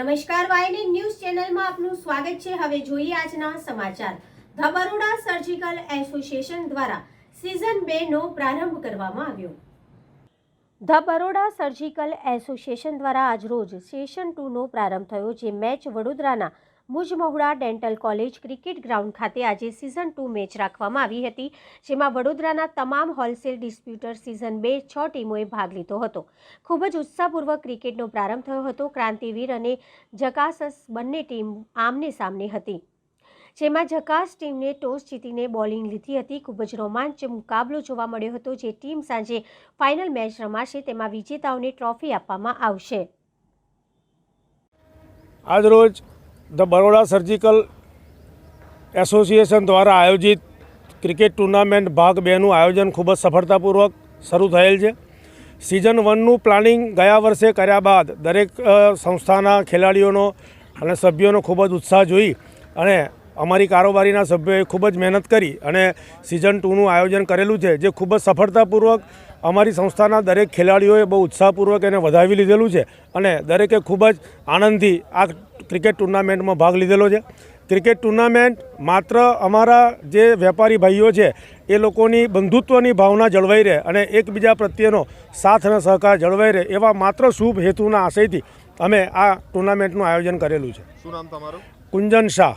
નમસ્કાર વાયની ન્યૂઝ ચેનલમાં આપનું સ્વાગત છે. હવે જોઈએ આજના સમાચાર. ધ બરોડા સર્જિકલ એસોસિએશન દ્વારા સિઝન બે નો પ્રારંભ કરવામાં આવ્યો. ધ બરોડા સર્જિકલ એસોસિએશન દ્વારા આજરોજ સેશન ટુનો પ્રારંભ થયો, જે મેચ વડોદરાના Mujmahuda dental college cricket ground ખાતે આજે સિઝન ટુ મેચ રાખવામાં આવી હતી, જેમાં વડોદરાના તમામ હોલસેલ ડિસ્પ્યુટર સિઝન બે, છ ટીમોએ ભાગ લીધો હતો. ખૂબ જ ઉત્સાહપૂર્વક ક્રિકેટનો પ્રારંભ થયો હતો. ક્રાંતિવીર અને જકાસસ બંને ટીમ આમને સામને હતી. જેમાં જકાસ ટીમને ટોસ જીતીને બોલિંગ લીધી હતી. ખૂબ જ રોમાંચ મુકાબલો જોવા મળ્યો હતો, જે ટીમ સાંજે ફાઇનલ મેચ રમાશે, તેમાં વિજેતાઓને ટ્રોફી આપવામાં આવશે. આજરોજ ધ બરોડા સર્જિકલ એસોસિએશન દ્વારા આયોજિત ક્રિકેટ ટુર્નામેન્ટ ભાગ બેનું આયોજન ખૂબ જ સફળતાપૂર્વક શરૂ થયેલ છે. સિઝન વનનું પ્લાનિંગ ગયા વર્ષે કર્યા બાદ દરેક સંસ્થાના ખેલાડીઓનો અને સભ્યોનો ખૂબ જ ઉત્સાહ જોઈ અને અમારી કારોબારીના સભ્યોએ ખૂબ જ મહેનત કરી અને સિઝન ટુનું આયોજન કરેલું છે જે ખૂબ જ સફળતાપૂર્વક અમારી સંસ્થાના દરેક ખેલાડીઓએ બહુ ઉત્સાહપૂર્વક એને વધાવી લીધેલું છે અને દરેકે ખૂબ જ આનંદથી આ ક્રિકેટ ટુર્નામેન્ટમાં ભાગ લીધેલો છે. ક્રિકેટ ટુર્નામેન્ટ માત્ર અમારા જે વેપારી ભાઈઓ છે એ લોકોની બંધુત્વની ભાવના જળવાઈ રહે અને એકબીજા પ્રત્યેનો સાથ અને સહકાર જળવાઈ રહે એવા માત્ર શુભ હેતુના આશયથી અમે આ ટુર્નામેન્ટનું આયોજન કરેલું છે. શું નામ તમારું? કુંજન શાહ.